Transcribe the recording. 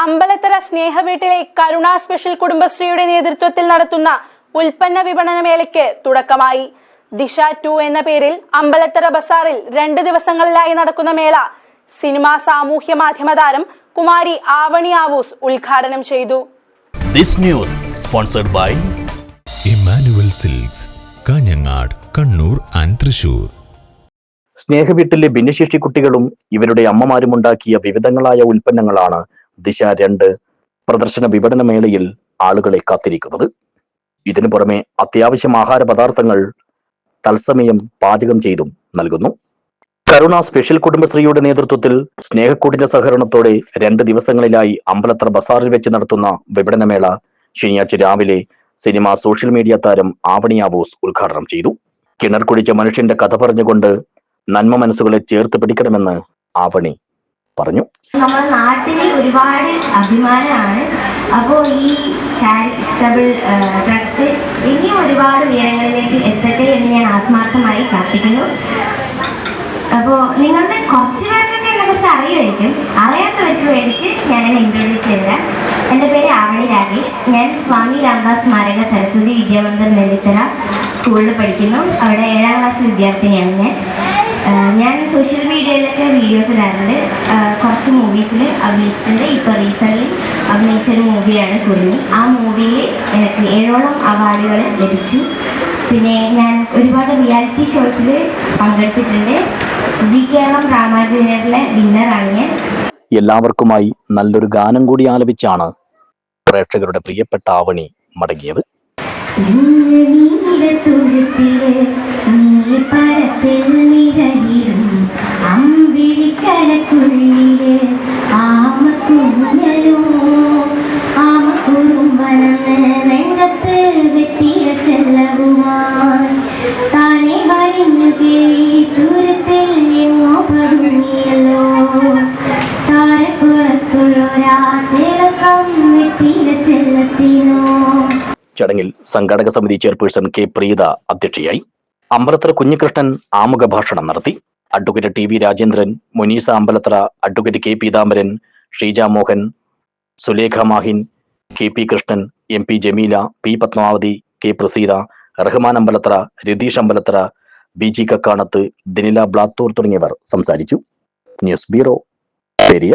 അമ്പലത്തറ സ്നേഹവീട്ടിലെ കരുണ special കുടുംബശ്രീയുടെ നേതൃത്വത്തിൽ നടത്തുന്ന ഉൽപ്പന്ന വിപണന മേളയ്ക്ക് തുടക്കമായി. ദിശ ടു എന്ന പേരിൽ അമ്പലത്തറ ബസാറിൽ രണ്ട് ദിവസങ്ങളിലായി നടക്കുന്ന മേള സിനിമാ സാമൂഹ്യ മാധ്യമ താരം കുമാരി ആവണി ആവൂസ് ഉദ്ഘാടനം ചെയ്തു. This news sponsored by Emmanuel silks Kanhangad Kannur and Thrissur. സ്നേഹവീട്ടിലെ ഭിന്നശേഷി കുട്ടികളും ഇവരുടെ അമ്മമാരും ഉണ്ടാക്കിയ വിവിധങ്ങളായ ഉൽപ്പന്നങ്ങളാണ് ദിശ രണ്ട് പ്രദർശന വിപണന മേളയിൽ ആളുകളെ കാത്തിരിക്കുന്നത്. ഇതിനു പുറമെ അത്യാവശ്യം ആഹാര പദാർത്ഥങ്ങൾ തത്സമയം പാചകം ചെയ്തും നൽകുന്നു. കരുണ സ്പെഷ്യൽ കുടുംബശ്രീയുടെ നേതൃത്വത്തിൽ സ്നേഹക്കൂടിന്റെ സഹകരണത്തോടെ രണ്ട് ദിവസങ്ങളിലായി അമ്പലത്ര ബസാറിൽ വെച്ച് നടത്തുന്ന വിപണനമേള ശനിയാഴ്ച രാവിലെ സിനിമ സോഷ്യൽ മീഡിയ താരം ആവണി ആവോസ് ഉദ്ഘാടനം ചെയ്തു. കിണർ കുടിച്ച മനുഷ്യന്റെ കഥ പറഞ്ഞുകൊണ്ട് നന്മ മനസ്സുകളെ ചേർത്ത് പിടിക്കണമെന്ന് ആവണി പറഞ്ഞു. നമ്മുടെ നാട്ടിൽ ഒരുപാട് അഭിമാനമാണ്. അപ്പോൾ ഈ ചാരിറ്റബിൾ ട്രസ്റ്റ് ഇനിയും ഒരുപാട് ഉയരങ്ങളിലേക്ക് എത്തട്ടെ എന്ന് ഞാൻ ആത്മാർത്ഥമായി പ്രാർത്ഥിക്കുന്നു. അപ്പോൾ നിങ്ങളുടെ കുറച്ച് പേർക്കൊക്കെ എന്നെ കുറിച്ച് അറിയുമായിരിക്കും. അറിയാത്തവർക്ക് വേണ്ടിയിട്ട് ഞാൻ എന്നെ ഇൻട്രൊഡ്യൂസ് ചെയ്തരാം എന്റെ പേര് ആവണി രാകേഷ്. ഞാൻ സ്വാമി രാംദാസ് സ്മാരക സരസ്വതി വിദ്യാമന്ദിർ നെല്ലിത്തല സ്കൂളിൽ പഠിക്കുന്നു. അവിടെ ഏഴാം ക്ലാസ് വിദ്യാർത്ഥിനിയാണ് ഞാൻ. ഞാൻ സോഷ്യൽ മീഡിയയിലൊക്കെ വീഡിയോസ് ഇടാറുണ്ട്. കുറച്ച് മൂവീസിൽ അഭിനയിച്ചിട്ടുണ്ട്. ഇപ്പോൾ റീസെന്റ്ലി അഭിനയിച്ചൊരു മൂവിയാണ് കുരുങ്ങി ആ മൂവിയിൽ എനിക്ക് ഏഴോളം അവാർഡുകൾ ലഭിച്ചു. പിന്നെ ഞാൻ ഒരുപാട് റിയാലിറ്റി ഷോസിൽ പങ്കെടുത്തിട്ടുണ്ട്. ജി കേരളം ഡ്രാമ ജൂനിയറിലെ വിന്നറാണ് ഞാൻ. എല്ലാവർക്കുമായി നല്ലൊരു ഗാനം കൂടി ആലപിച്ചാണ് പ്രേക്ഷകരുടെ പ്രിയപ്പെട്ട ആവണി മടങ്ങിയത്. നീ ചടങ്ങിൽ സംഘാടക സമിതി ചെയർപേഴ്സൺ കെ പ്രീത അധ്യക്ഷയായി അമ്പലത്തറ കുഞ്ഞികൃഷ്ണൻ ആമുഖ ഭാഷണം നടത്തി. Advocate T V Rajendran Muneesa Ambalathara advocate K Peethambaran Sheeja Mohan Sulekha Mahin K P Krishnan M P Jameela P Padmavathi K Praseetha Rahman Ambalathara Ratheesh Ambalathara B G Kakkanath Dinila Blathur തുടങ്ങിയവർ സംസാരിച്ചു. News bureau Periya.